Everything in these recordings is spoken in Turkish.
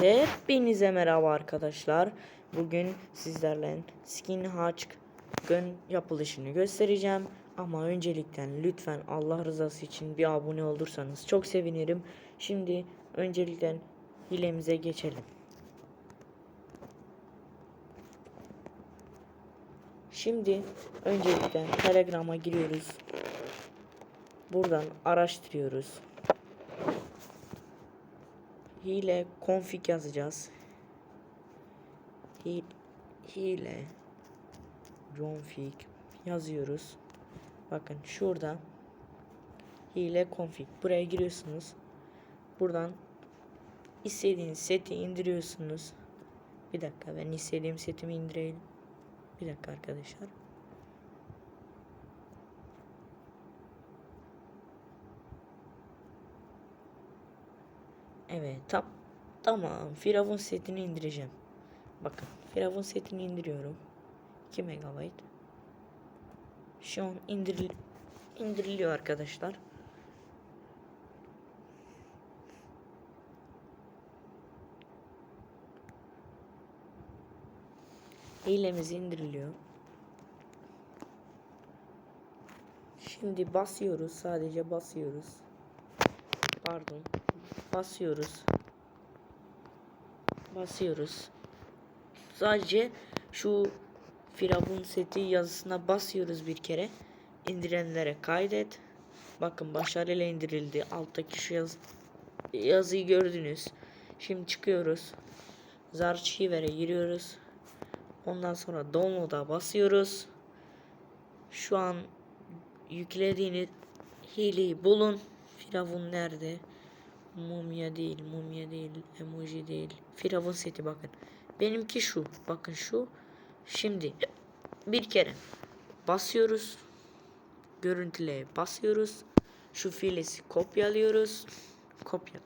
Hepinize merhaba arkadaşlar. Bugün sizlerle skin gun yapılışını göstereceğim. Ama öncelikten lütfen Allah rızası için bir abone olursanız çok sevinirim. Şimdi öncelikten hilemize geçelim. Şimdi öncelikten Telegram'a giriyoruz. Buradan araştırıyoruz. Hile config yazacağız. Hi, hile config yazıyoruz. Bakın şurada hile config. Buraya giriyorsunuz. Buradan istediğiniz seti indiriyorsunuz. Bir dakika ben istediğim setimi indireyim. Bir dakika arkadaşlar. Evet tam tamam Firavun setini indireceğim. Bakın Firavun setini indiriyorum. 2 MB. Şu an indiril indiriliyor arkadaşlar. Hilemiz indiriliyor. Şimdi basıyoruz. Sadece basıyoruz. Pardon. Basıyoruz. Basıyoruz. Sadece şu Firavun seti yazısına basıyoruz bir kere. İndirenlere kaydet. Bakın başarıyla indirildi. Alttaki şu yaz yazıyı gördünüz. Şimdi çıkıyoruz. Zarchiver'e giriyoruz. Ondan sonra download'a basıyoruz. Şu an yüklediğiniz hileyi bulun. Firavun nerede? Mumya değil, mumya değil, emoji değil. Firavun seti bakın. Benimki şu. Bakın şu. Şimdi bir kere basıyoruz. Görüntüleye basıyoruz. Şu filesi kopyalıyoruz. Kopya.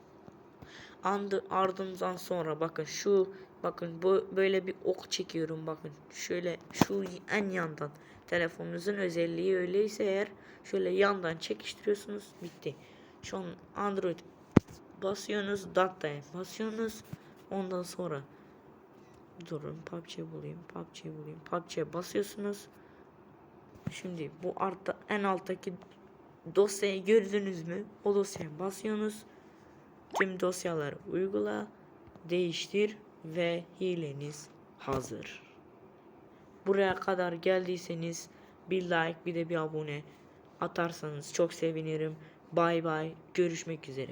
Andı, ardından sonra bakın şu bakın bu böyle bir ok çekiyorum bakın. Şöyle şu en yandan telefonunuzun özelliği öyleyse eğer şöyle yandan çekiştiriyorsunuz bitti. Şu an Android basıyorsunuz dataya basıyorsunuz ondan sonra durun PUBG bulayım PUBG bulayım. PUBG'ye basıyorsunuz. Şimdi bu artta en alttaki dosyayı gördünüz mü? O dosyaya basıyorsunuz. Tüm dosyaları uygula değiştir ve hileniz hazır. Buraya kadar geldiyseniz bir like bir de bir abone atarsanız çok sevinirim. Bay bay görüşmek üzere